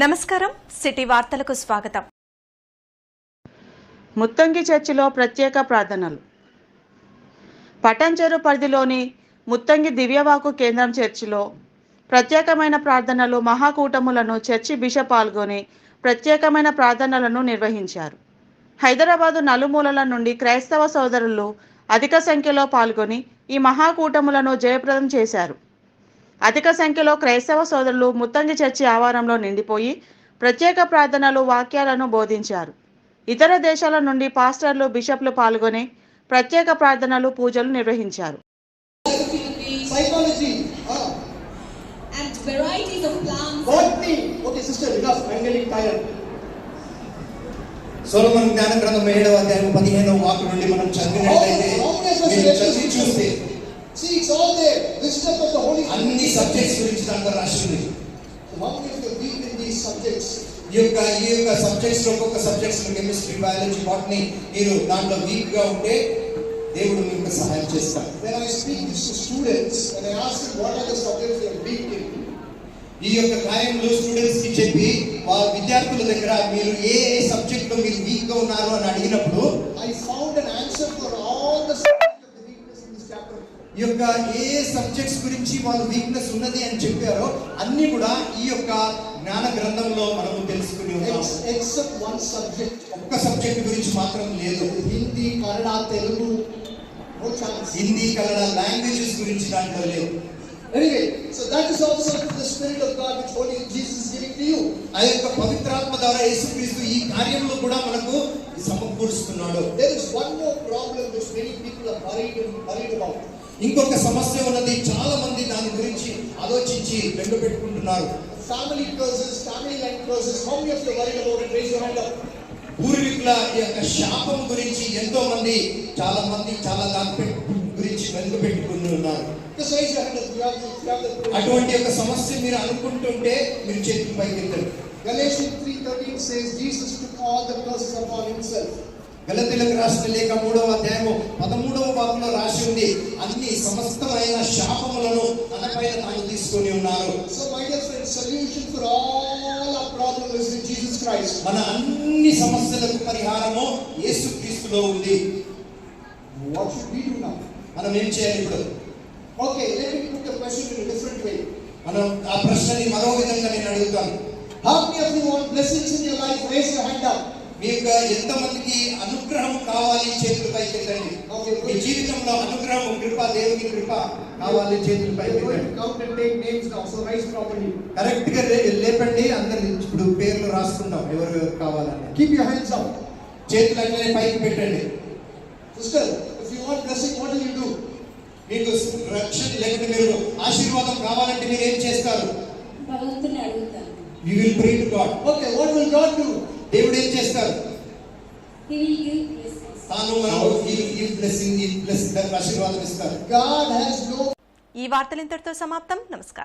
నమస్కారం సిటీ వార్తలకు స్వాగతం. ముత్తంగి చర్చిలో ప్రత్యేక ప్రార్థనలు. పటంచెరు పరిధిలోని ముత్తంగి దివ్యవాకు కేంద్రం చర్చిలో ప్రత్యేకమైన ప్రార్థనలు మహాకూటములను చర్చి బిషప్ పాల్గొని ప్రత్యేకమైన ప్రార్థనలను నిర్వహించారు. హైదరాబాదు నలుమూలల నుండి క్రైస్తవ సోదరులు అధిక సంఖ్యలో పాల్గొని ఈ మహాకూటములను జయప్రదం చేశారు. అధిక సంఖ్యలో క్రైస్తవ సోదరులు ముత్తంగి చర్చి ఆవారంలో నిండిపోయి ప్రత్యేక ప్రార్థనలు వాక్యాలను బోధించారు. ఇతర దేశాల నుండి పాస్టర్లు బిషప్లు పాల్గొని ప్రత్యేక ప్రార్థనలు పూజలు నిర్వహించారు. సొలొమోను జ్ఞాన గ్రంథం ఏడవ అధ్యాయం పదిహేనవ వాకు నుండి మనం చదివినట్లయితే చూస్తే See, it's all there. Wisdom of the Holy అన్ని సబ్జెక్ట్స్ గురించి దాంట్లో రాసి ఉంది So how many of you weak in these subjects? ఈ యొక్క ఈ యొక్క సబ్జెక్ట్స్ ఒక్కొక్క సబ్జెక్ట్స్ కెమిస్ట్రీ బయాలజీ బాటనీ మీరు దాంట్లో వీక్గా ఉంటే దేవుడు మీకు సహాయం చేస్తాడు When I speak this to students and I ask them what are the subjects they are weak in, ఈ యొక్క కార్యములు స్టూడెంట్స్కి చెప్పి వాళ్ళ విద్యార్థుల దగ్గర మీరు ఏ ఏ సబ్జెక్ట్లో మీరు వీక్గా ఉన్నారు అని అడిగినప్పుడు I found an answer for all the subjects of the weakness in this chapter. ఈ యొక్క ఏ సబ్జెక్ట్స్ గురించి వాళ్ళు వీక్నెస్ ఉన్నది అని చెప్పారో అన్ని కూడా ఈ యొక్క జ్ఞాన గ్రంథంలో మనము తెలుసుకుని except one subject. ఒక్క సబ్జెక్ట్ గురించి మాత్రం లేదు Telugu, no chance. Hindi Kannada languages గురించి దాంట్లో లేవు Anyway, so that is also the Spirit of God which Holy Jesus is giving to you. ఆ యొక్క పవిత్రాత్మ ద్వారా యేసుక్రీస్తు ఈ కార్యంలో కూడా మనకు సమకూరుస్తున్నాడు There is one more problem which many people are worried about. ఇంకొక సమస్య ఉన్నది. చాలా మంది దాని గురించి ఆలోచించి వెండు పెట్టుకుంటున్నారు. Family closes family line closes how you to worry about పూర్వీకుల యొక్క శాపం గురించి ఎంతో మంది చాలా మంది చాలా దాని గురించి వెండు పెట్టుకుంటున్నారు. అటువంటి యొక్క సమస్య మీరు అనుకుంటుంటే మీరు చేతులు పైకి వెళ్ళారు Ganesh 3:13 says jesus took all the curses upon himself. గలతీలకు రాసిన లేక మూడవ అధ్యాయము పదమూడవ భాగంలో రాసి ఉంది. అన్ని సమస్తమైన శాపములను అనపైన తాను తీసుకొని ఉన్నారు. So my solution for all ఆ ప్రాబ్లమ్ మన అన్ని సమస్యలకు పరిహారము యేసు క్రీస్తులో ఉంది. మనం ఏం చేయాలి ఇప్పుడు? Okay let me put different మనం ఆ ప్రశ్నని మరో విధంగా నేను అడుగుతాను. How many of you want blessings in మీ యొక్క ఎంతమందికి అనుగ్రహం కావాలి చేతులు పైకి ఎత్తండి మీ జీవితంలో అనుగ్రహం కృప దేవుని కృప కావాలి చేతులు పైకి. కరెక్ట్గా లేపండి అందరు ఇప్పుడు పేర్లు రాసుకుందాం ఎవరు ఎవరు కావాలని Keep your hands up. చేతులు అట్లనే పైకి పెట్టండి if you want blessing, what will you do? మీకు రక్షణ లేకుంటే మీరు ఆశీర్వాదం కావాలంటే మీరు ఏం చేస్తారు భగవంతుని అడుగుతాను you will pray to God Okay, what will God do? దేవుడు ఏం చేస్తారు. తాను మనకు ఈ ఈ బ్లెస్సింగ్ ఈ బ్లెస్సింగ్ ఆశీర్వాదం ఇస్తారు ఈ వార్తలు ఇంతటితో సమాప్తం. నమస్కారం.